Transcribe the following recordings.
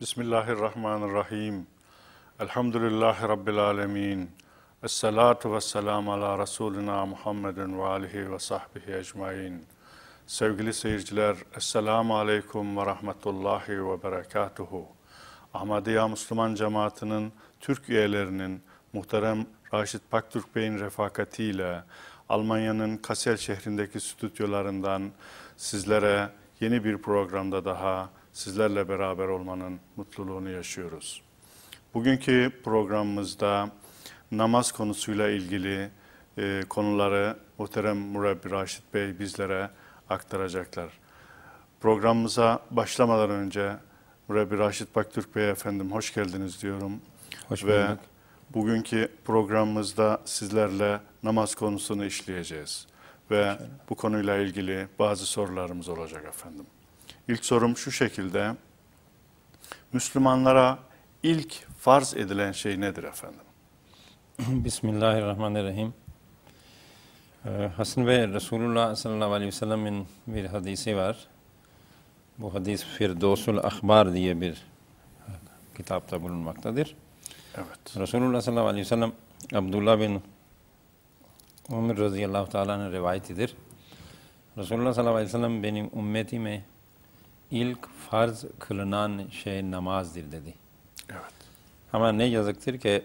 Bismillahirrahmanirrahim. Elhamdülillahi Rabbil alemin. Esselatu vesselamu ala Resulina Muhammedin ve alihi ve sahbihi ecmain. Sevgili seyirciler, Esselamu Aleyküm ve Rahmetullahi ve Berekatuhu. Ahmadiya Müslüman Cemaati'nin Türk üyelerinin muhterem Raşit Paktürk Bey'in refakatiyle Almanya'nın Kassel şehrindeki stüdyolarından sizlere yeni bir programda daha sizlerle beraber olmanın mutluluğunu yaşıyoruz. Bugünkü programımızda namaz konusuyla ilgili e, konuları muhterem Murabbi Raşit Bey bizlere aktaracaklar. Programımıza başlamadan önce Murabbi Raşit Baktürk Bey efendim hoş geldiniz diyorum. Hoş Ve bugünkü programımızda sizlerle namaz konusunu işleyeceğiz. Ve bu konuyla ilgili bazı sorularımız olacak efendim. İlk sorum şu şekilde. Müslümanlara ilk farz edilen şey nedir efendim? Bismillahirrahmanirrahim. Ee, Hasan Bey Resulullah sallallahu aleyhi ve sellem'in bir hadisi var. Bu hadis Firdevsul Ahbar diye bir kitapta bulunmaktadır. Evet. Resulullah sallallahu aleyhi ve sellem Abdullah bin Umar radıyallahu teala'nın rivayetidir. Resulullah sallallahu aleyhi ve sellem benim ümmetime ilk farz kılınan şey namazdır dedi. Evet. Ama ne yazıktır ki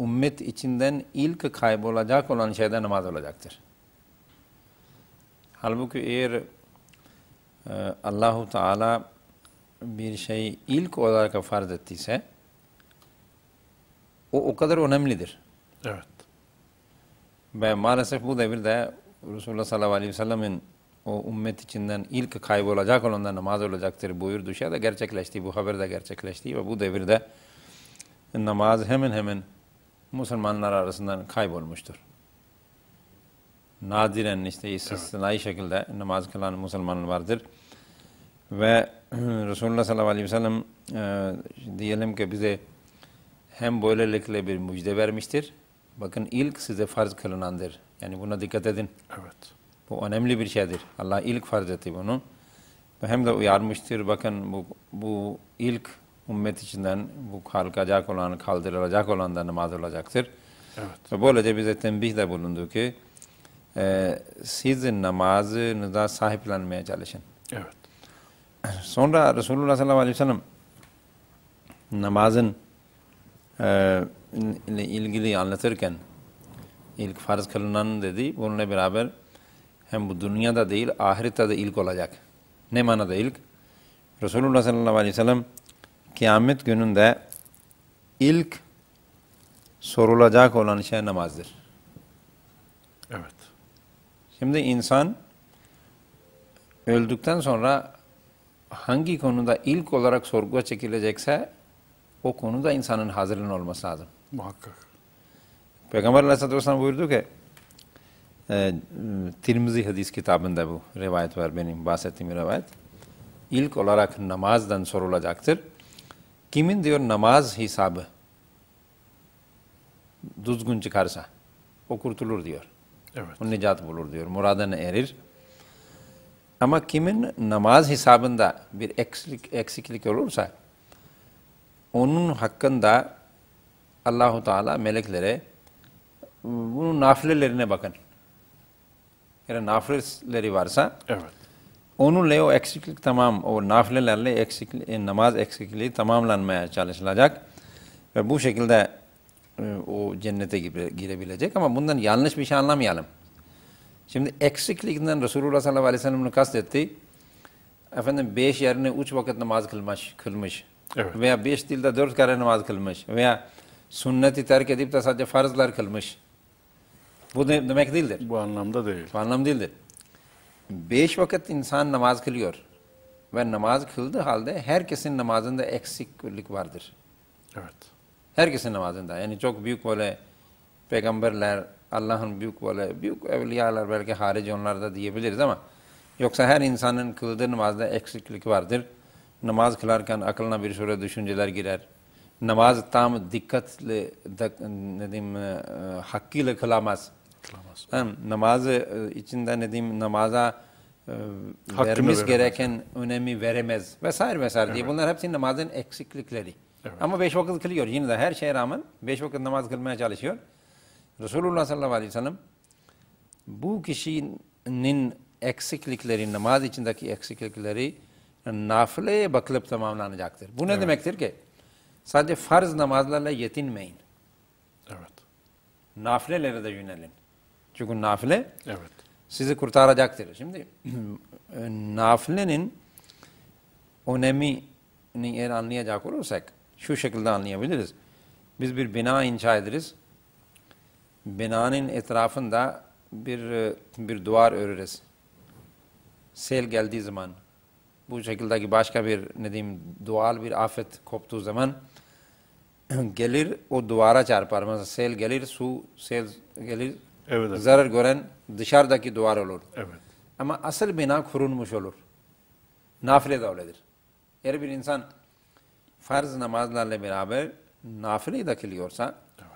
ümmet içinden ilk kaybolacak olan şey de namaz olacaktır. Halbuki eğer e, Allahu Teala bir şey ilk olarak farz ettiyse o o kadar önemlidir. Evet. Ve maalesef bu devirde Resulullah sallallahu aleyhi ve sellemin o ümmet içinden ilk kaybolacak olan da namaz olacaktır buyurduğu şey de gerçekleşti. Bu haber de gerçekleşti ve bu devirde namaz hemen hemen Müslümanlar arasından kaybolmuştur. Nadiren işte istisnai şekilde namaz kılan Müslüman vardır. Ve Resulullah sallallahu aleyhi ve sellem e, diyelim ki bize hem böylelikle bir müjde vermiştir. Bakın ilk size farz kılınandır. Yani buna dikkat edin. Evet. Bu önemli bir şeydir. Allah ilk farz etti bunu. Hem de uyarmıştır. Bakın bu, bu ilk ümmet içinden bu kalkacak olan, kaldırılacak olan da namaz olacaktır. Evet. Ve böylece bize tembih de bulundu ki e, siz namazınıza sahiplenmeye çalışın. Evet. Sonra Resulullah sallallahu aleyhi ve sellem namazın e, ile ilgili anlatırken ilk farz kılınan dedi. Bununla beraber hem bu dünyada değil ahirette de ilk olacak. Ne manada ilk? Resulullah sallallahu aleyhi ve sellem kıyamet gününde ilk sorulacak olan şey namazdır. Evet. Şimdi insan öldükten sonra hangi konuda ilk olarak sorguya çekilecekse o konuda insanın hazırlığın olması lazım. Muhakkak. Peygamber Aleyhisselatü Vesselam buyurdu ki Tirmizi hadis kitabında bu rivayet var benim bahsettiğim rivayet. İlk olarak namazdan sorulacaktır. Kimin diyor namaz hesabı düzgün çıkarsa o kurtulur diyor. Evet. O necat bulur diyor. Muradına erir. Ama kimin namaz hesabında bir eksiklik, eksiklik olursa onun hakkında Allahu Teala meleklere bunun nafilelerine bakın. Eğer nafileleri varsa Evet. onunla o eksiklik tamam, o nafilelerle eksiklik, e, namaz eksikliği tamamlanmaya çalışılacak. Ve bu şekilde e, o cennete gire- girebilecek ama bundan yanlış bir şey anlamayalım. Şimdi eksiklikten Resulullah sallallahu aleyhi ve sellem'in kastetti. Efendim beş yerine üç vakit namaz kılmış, kılmış. Evet. Veya beş dilde dört kere namaz kılmış. Veya sünneti terk edip de sadece farzlar kılmış. Bu de, demek değildir. Bu anlamda değil. Bu anlam değildir. Beş vakit insan namaz kılıyor. Ve namaz kıldığı halde herkesin namazında eksiklik vardır. Evet. Herkesin namazında. Yani çok büyük böyle peygamberler, Allah'ın büyük böyle büyük evliyalar belki harici onlar da diyebiliriz ama yoksa her insanın kıldığı namazda eksiklik vardır. Namaz kılarken aklına bir sürü düşünceler girer. Namaz tam dikkatle, ne diyeyim, e, hakkıyla kılamaz. Kılamaz. Hem namazı e, içinde ne diyeyim namaza Hakkını vermemiz gereken önemi veremez vesaire vesaire diye bunlar hepsi namazın eksiklikleri. Evet. Ama beş vakit kılıyor yine de her şeye rağmen beş vakit namaz kılmaya çalışıyor. Resulullah sallallahu aleyhi ve sellem bu kişinin eksiklikleri, namaz içindeki eksiklikleri nafileye bakılıp tamamlanacaktır. Bu ne Evet. demektir ki? Sadece farz namazlarla yetinmeyin. Evet. Nafilelere de yönelin. Çünkü nafile Evet. sizi kurtaracaktır. Şimdi e, nafilenin önemini eğer anlayacak olursak şu şekilde anlayabiliriz. Biz bir bina inşa ederiz. Binanın etrafında bir e, bir duvar öreriz. Sel geldiği zaman bu şekildeki başka bir ne diyeyim doğal bir afet koptuğu zaman gelir o duvara çarpar. Mesela sel gelir, su sel gelir, Evet, evet. zarar gören dışarıdaki duvar olur. Evet. Ama asıl bina kurulmuş olur. Nafile de öyledir. Eğer bir insan farz namazlarla beraber nafile de kılıyorsa, Evet.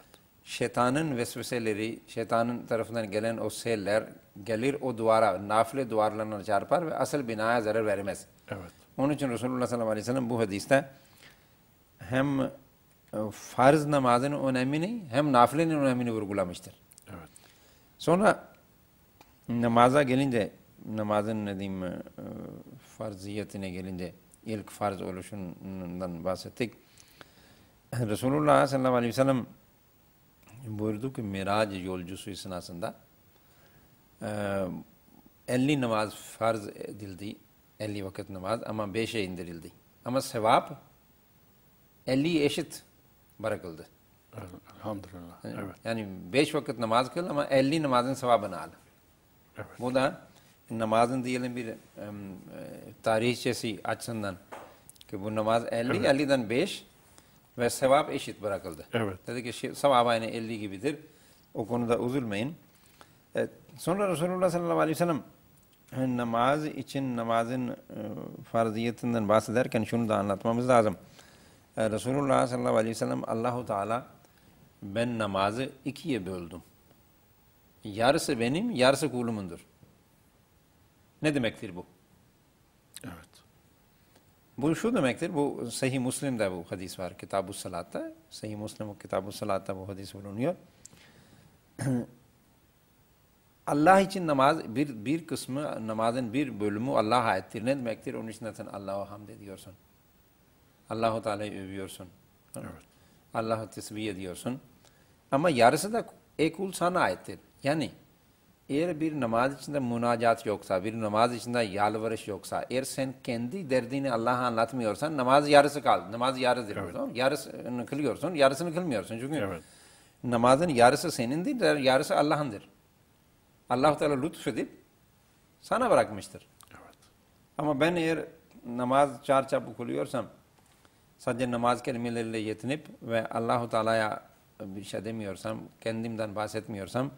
şeytanın vesveseleri, şeytanın tarafından gelen o seller gelir o duvara, nafile duvarlarına çarpar ve asıl binaya zarar vermez. Evet. Onun için Resulullah sallallahu aleyhi ve sellem bu hadiste hem e, farz namazın önemini hem nafilenin önemini vurgulamıştır. Sonra namaza gelince, namazın ne diyeyim, e, farziyetine gelince, ilk farz oluşundan bahsettik. Resulullah sallallahu aleyhi ve sellem buyurdu ki Mirac yolcusu esnasında e, 50 namaz farz edildi, 50 vakit namaz ama 5'e indirildi. Ama sevap 50 eşit bırakıldı. Evet. Elhamdülillah. Evet. Yani 5 vakit namaz kıl ama 50 namazın sevabını al. Evet. Bu da namazın diyelim bir e, tarihçesi açısından ki bu namaz 50, 50'den 5 ve sevap eşit bırakıldı. Evet. Dedi ki şey, sevap aynı 50 gibidir. O konuda üzülmeyin. Evet. Sonra Resulullah sallallahu aleyhi ve sellem e, namaz için namazın e, farziyetinden bahsederken şunu da anlatmamız lazım. E, Resulullah sallallahu aleyhi ve sellem Allahu Teala ben namazı ikiye böldüm. Yarısı benim, yarısı kulumundur. Ne demektir bu? Evet. Bu şu demektir, bu Sahih Müslim'de bu hadis var, Kitab-ı Salat'ta. Sahih Müslim Kitab-ı Salat'ta bu hadis bulunuyor. Allah için namaz, bir, bir kısmı, namazın bir bölümü Allah'a aittir. Ne demektir? Onun için zaten Allah'a hamd ediyorsun. Allahu Teala'yı övüyorsun. Evet. Allah'ı tesbih ediyorsun. Ama yarısı da ey kul sana aittir. Yani eğer bir namaz içinde münacat yoksa, bir namaz içinde yalvarış yoksa, eğer sen kendi derdini Allah'a anlatmıyorsan namaz yarısı kaldı. Namaz yarıdır. Evet. Tamam? Yarısını kılıyorsun, yarısını kılmıyorsun. Çünkü Evet. namazın yarısı senindir, yarısı Allah'ındır. Allah Teala lütfedip sana bırakmıştır. Evet. Ama ben eğer namaz çarçabuk kılıyorsam, sadece namaz kelimeleriyle yetinip ve Allahu Teala'ya bir şey demiyorsam, kendimden bahsetmiyorsam,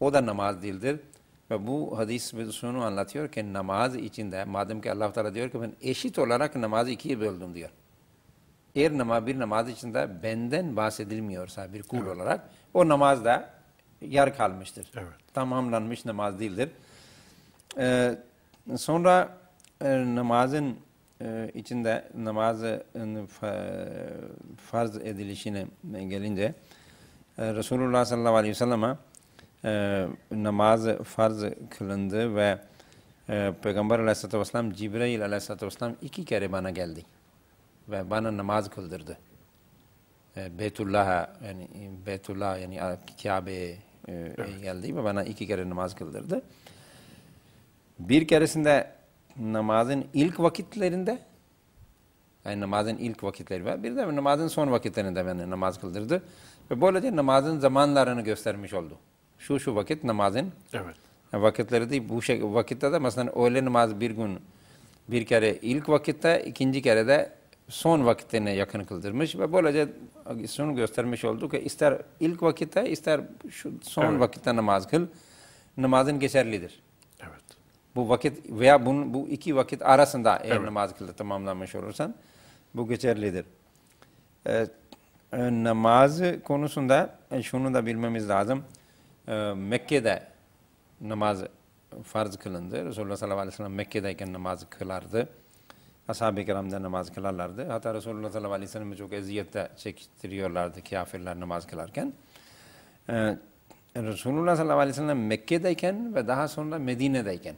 o da namaz değildir. Ve bu hadis şunu anlatıyor ki namaz içinde, madem ki Allah Teala diyor ki ben eşit olarak namazı ikiye böldüm diyor. Eğer namaz, bir namaz içinde benden bahsedilmiyorsa bir kul olarak, o namaz da yer kalmıştır. Evet. Tamamlanmış namaz değildir. Ee, sonra e, namazın içinde e, fa- farz edilişine gelince e, Resulullah sallallahu aleyhi ve sellem'e e, namaz farz kılındı ve Peygamber aleyhissalatü vesselam Cibril aleyhissalatü vesselam iki kere bana geldi ve bana namaz kıldırdı. Beytullah'a yani Beytullah yani Kabe'ye geldi ve bana iki kere namaz kıldırdı. Bir keresinde namazın ilk vakitlerinde yani namazın ilk vakitleri var. Bir de namazın son vakitlerinde beni namaz kıldırdı. Ve böylece namazın zamanlarını göstermiş oldu. Şu şu vakit namazın Evet. vakitleri değil. Bu şey, vakitte de mesela öğle namazı bir gün bir kere ilk vakitte, ikinci kere de son vakitlerine yakın kıldırmış ve böylece şunu göstermiş oldu ki ister ilk vakitte ister şu son Evet. vakitte namaz kıl, namazın geçerlidir. Bu vakit veya bunun, bu iki vakit arasında eğer Evet. namaz kıldı tamamlanmış olursan bu geçerlidir. Ee, e, namaz konusunda e, şunu da bilmemiz lazım. Ee, Mekke'de namaz farz kılındı. Resulullah sallallahu aleyhi ve sellem Mekke'deyken namaz kılardı. Ashab-ı kiram da namaz kılarlardı. Hatta Resulullah sallallahu aleyhi ve sellem'i çok eziyet de çektiriyorlardı kafirler namaz kılarken. Ee, Resulullah sallallahu aleyhi ve sellem Mekke'deyken ve daha sonra Medine'deyken.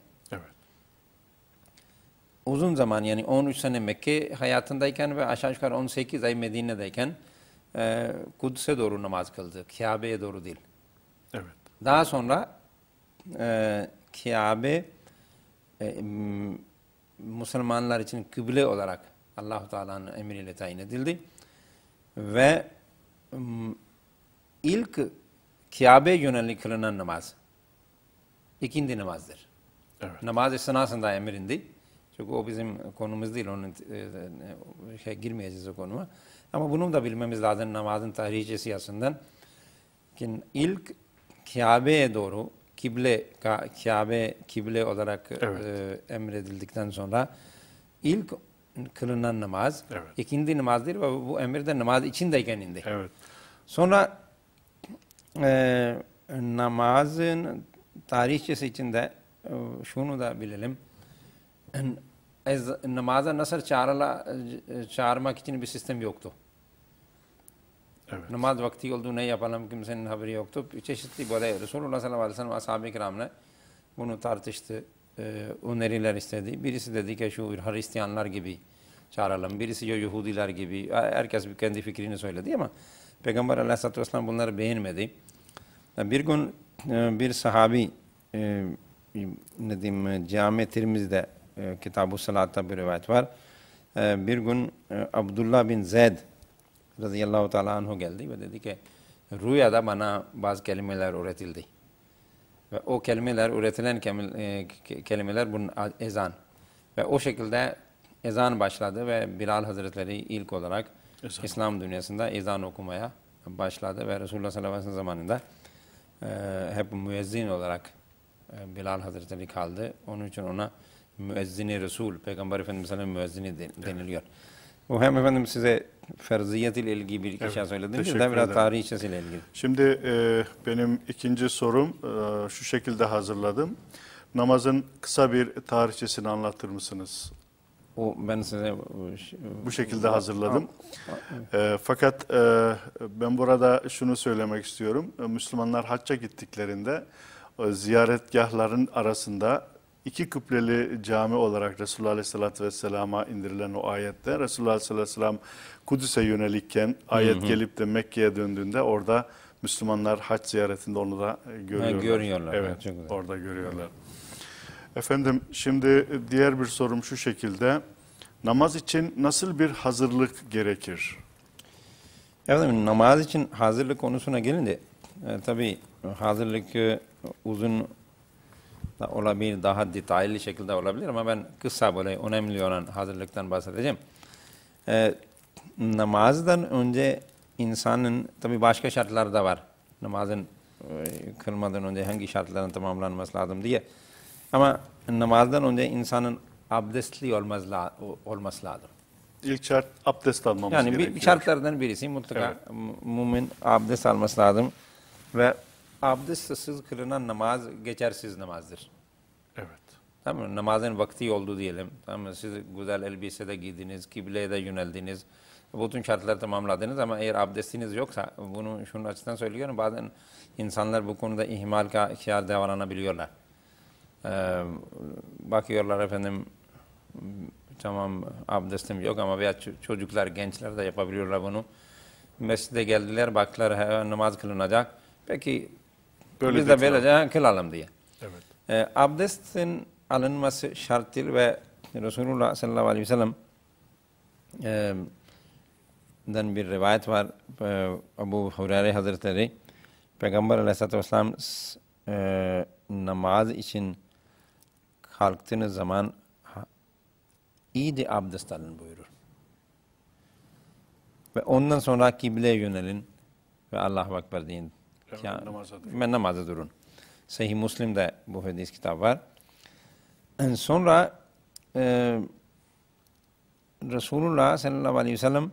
Uzun zaman yani 13 sene Mekke hayatındayken ve aşağı yukarı 18 ay Medine'deyken e, Kudüs'e doğru namaz kıldı. Kabe'ye doğru değil. Evet. Daha sonra e, Kabe e, Müslümanlar için kıble olarak Allahu Teala'nın emriyle tayin edildi. Ve ilk Kabe yönelik kılınan namaz ikindi namazdır. Evet. Namaz esnasında emrindi. Çünkü o bizim konumuz değil, onun e, e, şey girmeyeceğiz o konuma. Ama bunu da bilmemiz lazım namazın tarihçesi açısından. Ki ilk Kabe'ye doğru kible Ka- Kabe kible olarak Evet. e, emredildikten sonra ilk kılınan namaz Evet. ikindi namazdır ve bu emir de namaz içindeyken indi. Evet. Sonra e, namazın tarihçesi içinde e, şunu da bilelim. Ez, namaza nasıl çağrıla, e, çağırmak için bir sistem yoktu. Evet. Namaz vakti oldu ne yapalım kimsenin haberi yoktu. Çeşitli böyle Resulullah sallallahu aleyhi ve sellem ashab-ı kiramla bunu tartıştı. E, öneriler istedi. Birisi dedi ki şu Hristiyanlar gibi çağıralım. Birisi ya Yahudiler gibi. Herkes kendi fikrini söyledi ama Peygamber aleyhisselatü vesselam bunları beğenmedi. Bir gün e, bir sahabi e, ne diyeyim Cami Tirmiz'de e, Kitab-ı Salat'ta bir rivayet var. E, Bir gün e, Abdullah bin Zeyd radıyallahu teala anhu geldi ve dedi ki rüyada bana bazı kelimeler öğretildi. Ve o kelimeler, üretilen e, ke- kelimeler bunun ezan. Ve o şekilde ezan başladı ve Bilal Hazretleri ilk olarak Ezan. İslam dünyasında ezan okumaya başladı ve Resulullah sallallahu aleyhi ve sellem zamanında e, hep müezzin olarak e, Bilal Hazretleri kaldı. Onun için ona müezzini Resul, Peygamber Efendimiz sallallahu aleyhi ve sellem müezzini de- deniliyor. O hem efendim size ferziyet ile ilgili bir iki Evet, şey teşekkür de biraz ederim. tarihçesiyle ilgili. Şimdi e, benim ikinci sorum e, şu şekilde hazırladım. Namazın kısa bir tarihçesini anlatır mısınız? O ben size e, Bu şekilde hazırladım. E, fakat e, ben burada şunu söylemek istiyorum. E, Müslümanlar hacca gittiklerinde o ziyaretgahların arasında iki kıbleli cami olarak Resulullah Aleyhisselatü Vesselam'a indirilen o ayette Resulullah Aleyhisselatü Vesselam Kudüs'e yönelikken ayet gelip de Mekke'ye döndüğünde orada Müslümanlar hac ziyaretinde onu da görüyorlar. görüyorlar. Evet, Evet, çok orada görüyorlar. Efendim şimdi diğer bir sorum şu şekilde. Namaz için nasıl bir hazırlık gerekir? Efendim namaz için hazırlık konusuna gelince e, tabi hazırlık e, uzun da olabilir, daha detaylı şekilde olabilir ama ben kısa böyle önemli olan hazırlıktan bahsedeceğim. E, namazdan önce insanın tabi başka şartlar da var. Namazın e, kılmadan önce hangi şartların tamamlanması lazım diye. Ama namazdan önce insanın abdestli olmaz la- olması lazım. İlk şart abdest almamız Yani gerekiyor. bir şartlardan birisi mutlaka mu- mümin abdest alması lazım ve abdestsiz kılınan namaz geçersiz namazdır. Evet. Tamam mı? Namazın vakti oldu diyelim. Tamam mı? Siz güzel elbise de giydiniz, kibleye de yöneldiniz. Bütün şartları tamamladınız ama eğer abdestiniz yoksa bunu şunun açısından söylüyorum. Bazen insanlar bu konuda ihmal kâr davranabiliyorlar. Ee, bakıyorlar efendim tamam abdestim yok ama veya çocuklar, gençler de yapabiliyorlar bunu. Mescide geldiler, baktılar namaz kılınacak. Peki Böyle biz de böylece kılalım diye. Evet. E, abdestin alınması şarttır ve Resulullah sallallahu aleyhi ve sellem e, den bir rivayet var. E, Ebu Hureyre Hazretleri Peygamber aleyhissalatü vesselam e, namaz için kalktığınız zaman iyi de abdest alın buyurur. Ve ondan sonra kibleye yönelin ve Allahu Ekber deyin. Evet, Ya- namaza durun. Sahih Müslim'de bu hadis kitap var. Sonra e, Resulullah sallallahu aleyhi ve sellem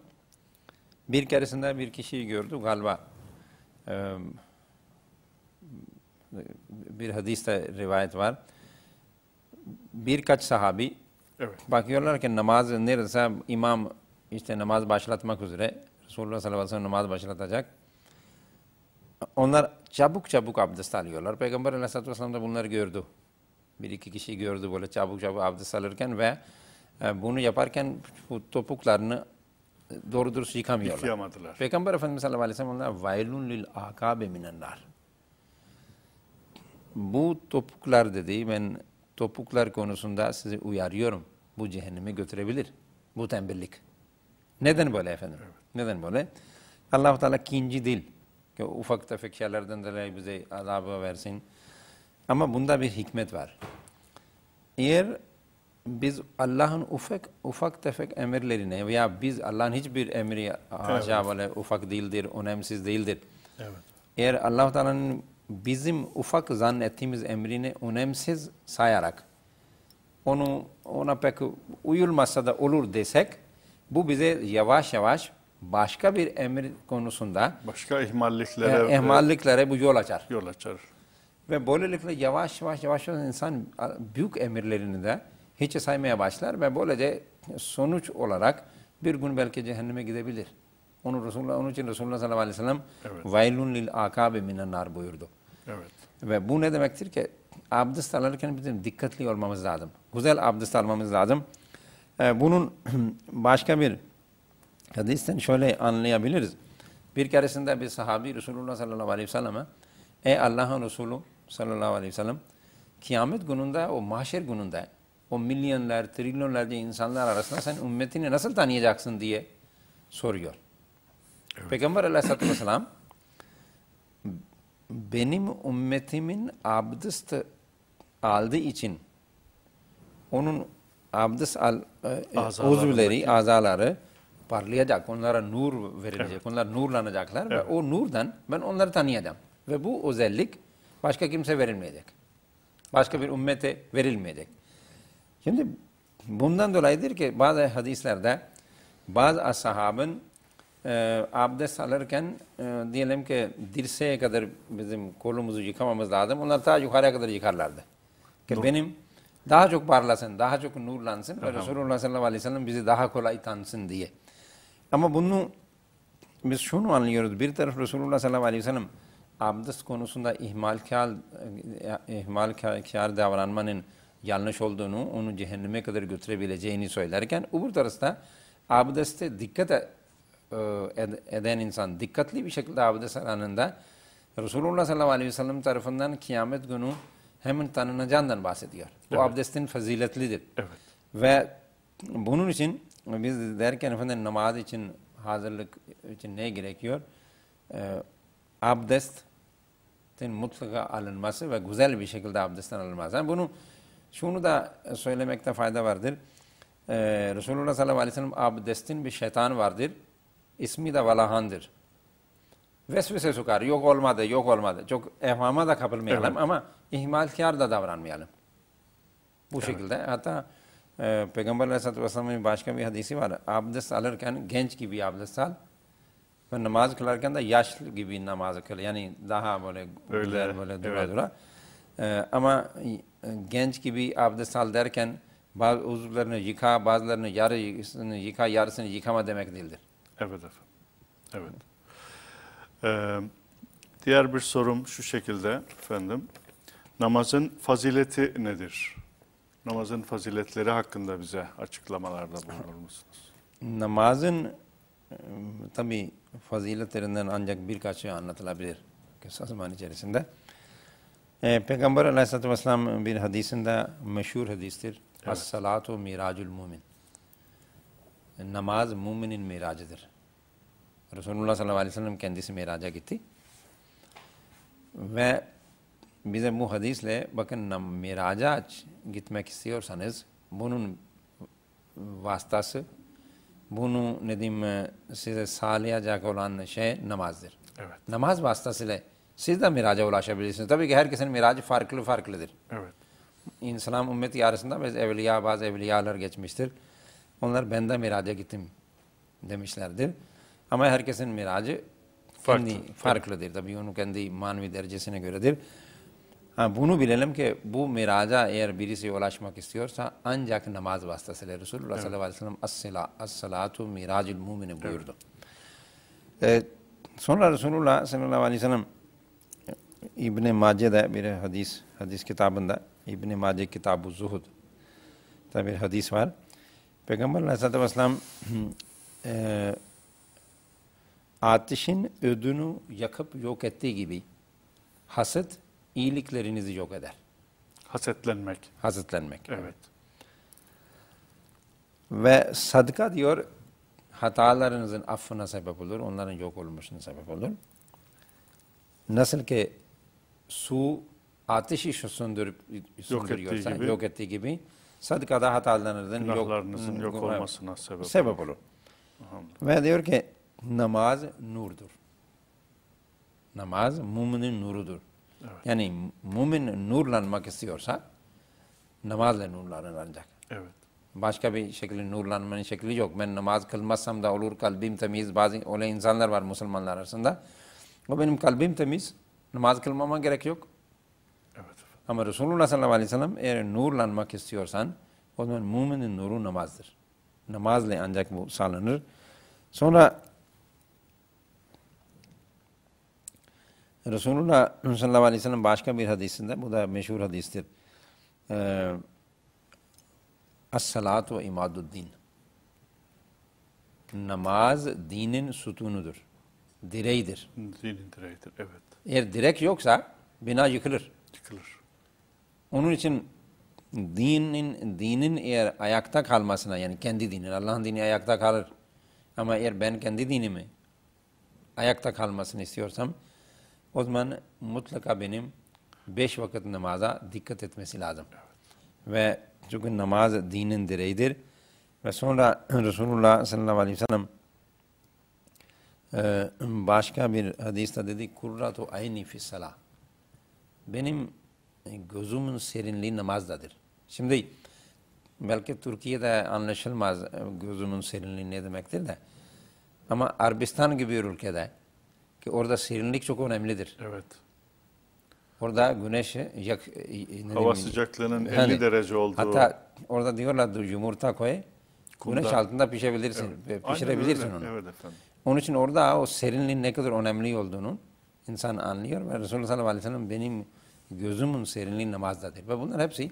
bir keresinde bir kişiyi gördü galiba. E, bir hadiste rivayet var. birkaç sahabi Evet. bakıyorlar ki namaz neredeyse imam işte namaz başlatmak üzere Resulullah sallallahu aleyhi ve sellem namaz başlatacak. Onlar çabuk çabuk abdest alıyorlar. Peygamber aleyhisselatü vesselam da bunları gördü. Bir iki kişi gördü böyle çabuk çabuk abdest alırken ve e, bunu yaparken bu topuklarını doğru dürüst yıkamıyorlar. Yıkayamadılar. Peygamber Efendimiz sallallahu aleyhi ve sellem vaylun lil akabe minen nar. Bu topuklar dedi ben topuklar konusunda sizi uyarıyorum. Bu cehenneme götürebilir. Bu tembellik. Neden böyle efendim? Neden böyle? allah Teala kinci değil. Ki ufak tefek şeylerden dolayı bize azabı versin. Ama bunda bir hikmet var. Eğer biz Allah'ın ufak ufak tefek emirlerine veya biz Allah'ın hiçbir emri haşa böyle ufak değildir, önemsiz değildir. Evet. Eğer allah Teala'nın bizim ufak zannettiğimiz emrini önemsiz sayarak onu ona pek uyulmasa da olur desek bu bize yavaş yavaş başka bir emir konusunda Başka ihmalliklere e, ihmalliklere bu yol açar. yol açar. Ve böylelikle yavaş yavaş yavaş yavaş insan büyük emirlerini de hiç saymaya başlar ve böylece sonuç olarak bir gün belki cehenneme gidebilir. Onu Resulullah, onun için Resulullah sallallahu aleyhi ve sellem Evet. vaylun lil akabe minen nar buyurdu. Evet. Ve bu ne demektir ki abdest alırken bizim dikkatli olmamız lazım. Güzel abdest almamız lazım. Ee, bunun başka bir hadisten şöyle anlayabiliriz. Bir keresinde bir sahabi Resulullah sallallahu aleyhi ve selleme Ey Allah'ın Resulü sallallahu aleyhi ve sellem kıyamet gününde o mahşer gününde o milyonlar, trilyonlarca insanlar arasında sen ümmetini nasıl tanıyacaksın diye soruyor. Peygamber aleyhissalatü vesselam benim ümmetimin abdest aldığı için onun abdest al, e, Azalarındaki- uzvleri, azaları parlayacak, onlara nur verilecek, onlar nurlanacaklar ve o nurdan ben onları tanıyacağım. Ve bu özellik başka kimse verilmeyecek. Başka bir ümmete verilmeyecek. Şimdi bundan dolayıdır ki bazı hadislerde bazı ashabın e, abdest alırken e, diyelim ki dirseğe kadar bizim kolumuzu yıkamamız lazım. Onlar daha yukarıya kadar yıkarlardı. Ki benim daha çok parlasın, daha çok nurlansın ve Resulullah sallallahu aleyhi ve sellem bizi daha kolay tanısın diye. Ama bunu biz şunu anlıyoruz. Bir taraf Resulullah sallallahu aleyhi ve sellem abdest konusunda ihmalkar, ihmalkar davranmanın yanlış olduğunu, onu cehenneme kadar götürebileceğini söylerken öbür tarafta abdeste dikkat e, ed- eden insan dikkatli bir şekilde abdest alanında Resulullah sallallahu aleyhi ve sellem tarafından kıyamet günü hemen tanınacağından bahsediyor. Bu Evet. abdestin faziletlidir. Evet. Ve bunun için biz derken efendim namaz için hazırlık için ne gerekiyor? Ee, abdestin mutlaka alınması ve güzel bir şekilde abdestten alınması. Yani bunu şunu da söylemekte fayda vardır. Ee, Resulullah sallallahu aleyhi ve sellem abdestin bir şeytan vardır. İsmi de Valahan'dır. Vesvese sokar. Yok olmadı, yok olmadı. Çok evhama da kapılmayalım Evet. ama ihmalkar da davranmayalım. Bu şekilde. Hatta e, Peygamber Aleyhisselatü Vesselam'ın başka bir hadisi var. Abdest alırken genç gibi abdest al. Ve namaz kılarken de yaşlı gibi namaz kıl. Yani daha böyle Öyle, güzel böyle dura evet. dura. E, ama e, genç gibi abdest al derken bazı uzuvlarını yıka, bazılarını yarısını yıka, yarısını yıkama demek değildir. Evet efendim. Evet. Ee, diğer bir sorum şu şekilde efendim. Namazın fazileti nedir? Namazın faziletleri hakkında bize açıklamalarda bulunur musunuz? Namazın tabi faziletlerinden ancak birkaçı anlatılabilir kısa zaman içerisinde. E, Peygamber aleyhissalatü vesselam bir hadisinde meşhur hadistir. Evet. As-salatu miracul mumin. Namaz müminin miracıdır. Resulullah sallallahu aleyhi ve sellem kendisi miraca gitti. Ve bize bu hadisle bakın nam- miraca gitmek istiyorsanız bunun vasıtası bunu ne diyeyim e, size sağlayacak olan şey namazdır. Evet. Namaz vasıtasıyla siz de miraca ulaşabilirsiniz. Tabii ki herkesin miracı farklı farklıdır. Evet. İslam ümmeti arasında biz evliya bazı evliyalar geçmiştir. Onlar ben de miraca gittim demişlerdir. Ama herkesin miracı Farklı, kendi farklıdır. Tabii onun kendi manevi derecesine göredir. Bunu bilelim ki bu miraca eğer birisi ulaşmak istiyorsa ancak namaz vasıtasıyla Resulullah evet. sallallahu aleyhi ve sellem as-sala, as-salatu miracül mümini buyurdu. Evet. Ee, sonra Resulullah sallallahu aleyhi ve sellem İbn-i Mace'de bir hadis, hadis kitabında İbn-i Mace kitabı Zuhud da bir hadis var. Peygamber aleyhissalatü vesselam e, ateşin ödünü yakıp yok ettiği gibi haset iyiliklerinizi yok eder. Hasetlenmek. Hasetlenmek. Evet. Ve sadaka diyor hatalarınızın affına sebep olur, onların yok olmasına sebep olur. Nasıl ki su ateşi söndürüp söndürüyorsa, gibi. yok ettiği gibi sadaka da hatalarınızın yok, yok olmasına sebep, sebep olur. Ve diyor ki namaz nurdur. Namaz müminin nurudur. Yani mümin nurlanmak istiyorsa namazla nurlanır ancak. Evet. Başka bir şekilde nurlanmanın şekli yok. Ben namaz kılmazsam da olur kalbim temiz. Bazı öyle insanlar var Müslümanlar arasında. O benim kalbim temiz. Namaz kılmama gerek yok. Evet. Ama Resulullah sallallahu aleyhi ve sellem eğer nurlanmak istiyorsan o zaman müminin nuru namazdır. Namazla ancak bu sağlanır. Sonra Resulullah sallallahu aleyhi ve sellem başka bir hadisinde, bu da meşhur hadistir. Ee, As-salatu ve imaduddin. Namaz dinin sütunudur. Direğidir. Dinin direğidir. Evet. Eğer direk yoksa bina yıkılır. Yıkılır. Onun için dinin dinin eğer ayakta kalmasına yani kendi dinin Allah'ın dini ayakta kalır. Ama eğer ben kendi dinimi ayakta kalmasını istiyorsam o zaman mutlaka benim beş vakit namaza dikkat etmesi lazım. Ve çünkü namaz dinin direğidir. Ve sonra Resulullah sallallahu aleyhi ve sellem e, başka bir hadiste dedi kurratu ayni fi salah. Benim gözümün serinliği namazdadır. Şimdi belki Türkiye'de anlaşılmaz e, gözümün serinliği ne demektir de. Ama Arabistan gibi bir ülkede ki orada serinlik çok önemlidir. Evet. Orada güneş yak, e, ne Hava diyeyim, sıcaklığının 50 yani derece olduğu. Hatta orada diyorlar yumurta koy, güneş Kumda. altında pişebilirsin, Evet. ve pişirebilirsin Aynen onu. Evet efendim. Onun için orada o serinliğin ne kadar önemli olduğunu insan anlıyor ve Resulullah sallallahu aleyhi ve sellem benim gözümün serinliği namazdadır. Ve bunlar hepsi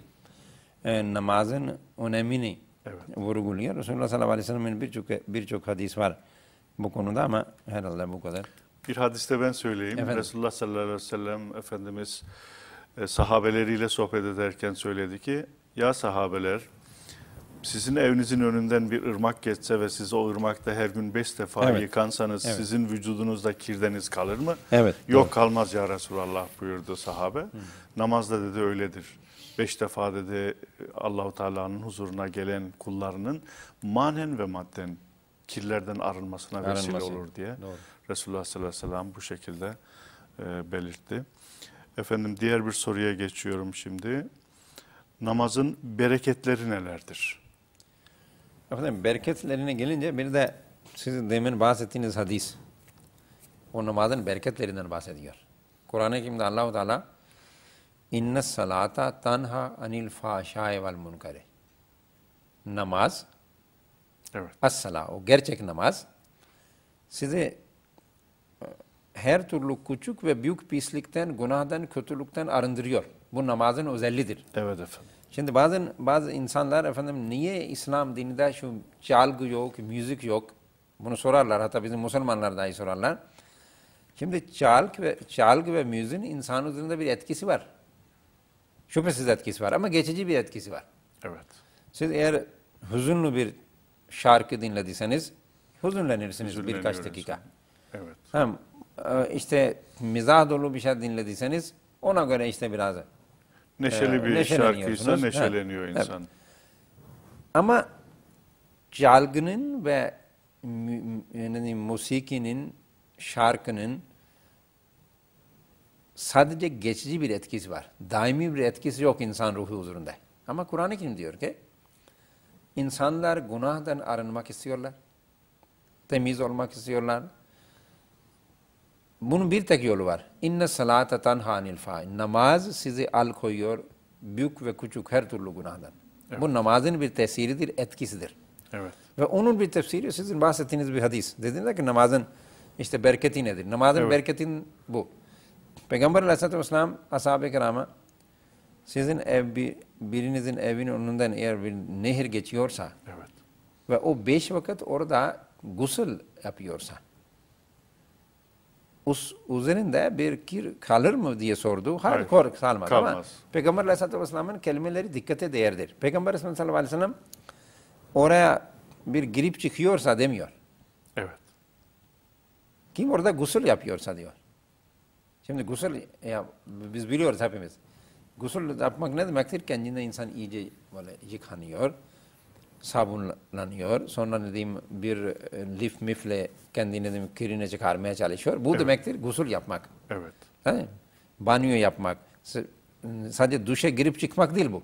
e, namazın önemini Evet. vurguluyor. Resulullah sallallahu aleyhi ve sellem'in birçok birçok hadis var bu konuda ama herhalde bu kadar. Bir hadiste ben söyleyeyim. Efendim? Resulullah sallallahu aleyhi ve sellem Efendimiz e, sahabeleriyle sohbet ederken söyledi ki ya sahabeler sizin evinizin önünden bir ırmak geçse ve siz o ırmakta her gün beş defa Evet. yıkansanız Evet. sizin vücudunuzda kirdeniz kalır mı? Evet. Yok kalmaz ya Resulallah buyurdu sahabe. Namazda dedi öyledir. Beş defa dedi Allahu Teala'nın huzuruna gelen kullarının manen ve madden kirlerden arınmasına vesile Arınması. olur diye. Doğru. Resulullah sallallahu aleyhi ve sellem bu şekilde e, belirtti. Efendim diğer bir soruya geçiyorum şimdi. Namazın bereketleri nelerdir? Efendim bereketlerine gelince bir de sizin demin bahsettiğiniz hadis. O namazın bereketlerinden bahsediyor. Kur'an-ı Kerim'de Allahu Teala inne salata tanha anil fahşai vel munkari. Namaz, Evet. as-sala, o gerçek namaz sizi e, her türlü küçük ve büyük pislikten, günahdan, kötülükten arındırıyor. Bu namazın özelliğidir. Evet efendim. Şimdi bazen bazı insanlar efendim niye İslam dininde şu çalgı yok, müzik yok? Bunu sorarlar. Hatta bizim Müslümanlar dahi sorarlar. Şimdi çalgı ve çalgı ve müziğin insan üzerinde bir etkisi var. Şüphesiz etkisi var ama geçici bir etkisi var. Evet. Siz eğer hüzünlü bir şarkı dinlediyseniz hüzünlenirsiniz birkaç dakika. Evet. Hem e, işte mizah dolu bir şey dinlediyseniz ona göre işte biraz Neşeli Ee, bir şarkıysa Evet. neşeleniyor Evet. insan. Ama çalgının ve yani musikinin, şarkının sadece geçici bir etkisi var. Daimi bir etkisi yok insan ruhu huzurunda. Ama Kur'an-ı Kerim diyor ki, insanlar günahdan arınmak istiyorlar. Temiz olmak istiyorlar. bunun bir tek yolu var. İnne salate tanhanil fail. Namaz sizi al koyuyor büyük ve küçük her türlü günahdan. Bu namazın bir tesiridir, etkisidir. Evet. Ve onun bir tefsiri sizin bahsettiğiniz bir hadis. Dediğinizde ki namazın işte bereketi nedir? Namazın Evet. bereketin bu. Peygamber aleyhissalatü vesselam ashab-ı kirama sizin ev bir, birinizin evinin önünden eğer bir nehir geçiyorsa Evet. ve o beş vakit orada gusül yapıyorsa us, üzerinde bir kir kalır mı diye sordu. Hayır, Hayır, kor kalmaz. Ama kalmaz. Peygamber Aleyhisselatü Vesselam'ın kelimeleri dikkate değerdir. Peygamber Efendimiz sallallahu aleyhi ve sellem oraya bir girip çıkıyorsa demiyor. Evet. Kim orada gusül yapıyorsa diyor. Şimdi gusül ya biz biliyoruz hepimiz. Gusül yapmak ne demektir? Kendine insan iyice böyle yıkanıyor, sabunlanıyor. Sonra ne diyeyim bir e, lif mifle kendini ne diyeyim, kirini çıkarmaya çalışıyor. Bu Evet. demektir gusül yapmak. Evet. He? Banyo yapmak. Sadece duşa girip çıkmak değil bu.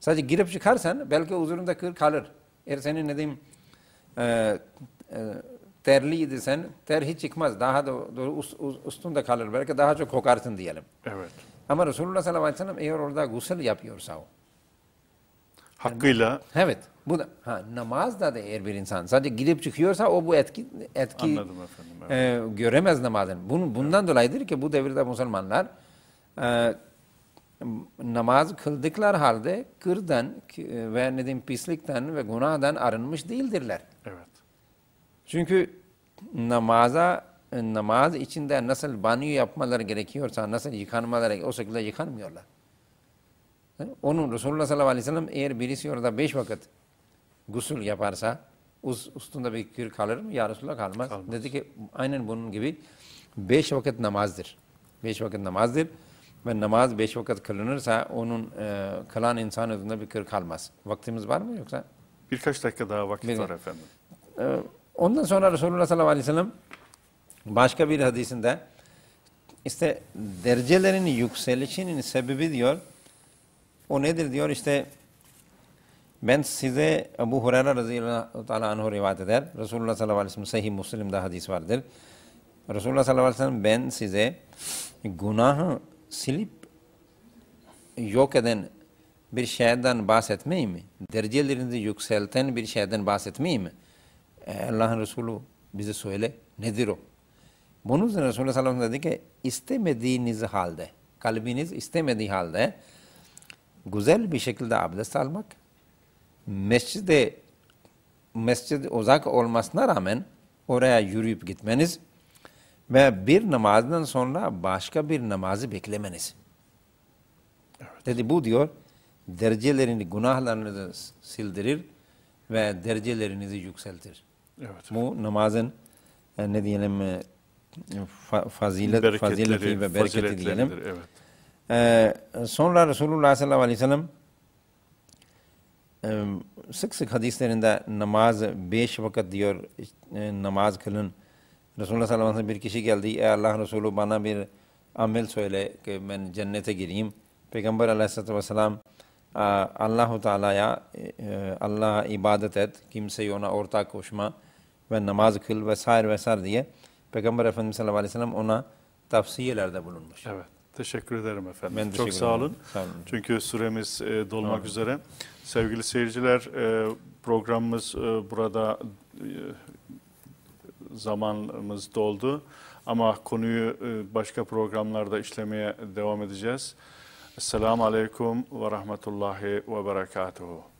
Sadece girip çıkarsan belki üzerinde kır kalır. Eğer senin ne diyeyim e, e, terliydi sen ter hiç çıkmaz. Daha da doğru üst- üst- üstünde kalır. Belki daha çok kokarsın diyelim. Evet. Ama Resulullah sallallahu aleyhi ve sellem eğer orada gusül yapıyorsa o. Hakkıyla Evet. Bu da ha, namazda da eğer bir insan sadece girip çıkıyorsa o bu etki etki anladım efendim. Evet. e, göremez namazın. Bunun, bundan dolayıdır ki bu devirde Müslümanlar e, namaz kıldıklar halde kırdan ki- ve ne diyeyim pislikten ve günahdan arınmış değildirler. Evet. Çünkü namaza namaz içinde nasıl banyo yapmaları gerekiyorsa, nasıl yıkanmaları o şekilde yıkanmıyorlar. He? Onun Resulullah sallallahu aleyhi ve sellem eğer birisi orada beş vakit gusül yaparsa üstünde bir kir kalır mı? Ya Resulullah kalmaz. Kalmaz. Dedi ki aynen bunun gibi beş vakit namazdır. Beş vakit namazdır. Ve namaz beş vakit kılınırsa onun e, kılan insan üzerinde bir kir kalmaz. Vaktimiz var mı yoksa? Birkaç dakika daha vakit Bir- var efendim. Ee, Ondan sonra Resulullah sallallahu aleyhi ve sellem başka bir hadisinde işte derecelerin yükselişinin sebebi diyor o nedir diyor işte ben size Ebu Hureyre radıyallahu teala anhu rivayet eder. Resulullah sallallahu aleyhi ve sellem sahih Müslim'de hadis vardır. Resulullah sallallahu aleyhi ve sellem ben size günahı silip yok eden bir şeyden bahsetmeyeyim mi? Derecelerinizi yükselten bir şeyden bahsetmeyeyim mi? Allah'ın Resulü bize söyle nedir o? Bunun üzerine Resulullah sallallahu aleyhi ve sellem dedi ki istemediğiniz halde, kalbiniz istemediği halde güzel bir şekilde abdest almak, mescide mescid uzak olmasına rağmen oraya yürüyüp gitmeniz ve bir namazdan sonra başka bir namazı beklemeniz. Dedi bu diyor derecelerini, günahlarınızı sildirir ve derecelerinizi yükseltir. Evet. Bu namazın ne diyelim fa- fazilet, fazileti ve bereketi diyelim. Evet. Ee, sonra Resulullah sallallahu aleyhi ve sellem e, sık sık hadislerinde namaz beş vakit diyor e, namaz kılın. Resulullah sallallahu aleyhi ve sellem bir kişi geldi. Ey Allah Resulü bana bir amel söyle ki ben cennete gireyim. Peygamber aleyhissalatü vesselam "Aa, Allahu Teala'ya e, Allah'a ibadet et. Kimseyi ona ortak koşma ve namaz kıl vesaire vesaire diye Peygamber Efendimiz sallallahu aleyhi ve sellem ona tavsiyelerde bulunmuş. Evet. Teşekkür ederim efendim. Ben Çok sağ olun. Sağ olun. Çünkü süremiz e, dolmak üzere. Sevgili seyirciler, e, programımız e, burada e, zamanımız doldu. Ama konuyu e, başka programlarda işlemeye devam edeceğiz. Esselamu Aleyküm ve Rahmetullahi ve Berekatuhu.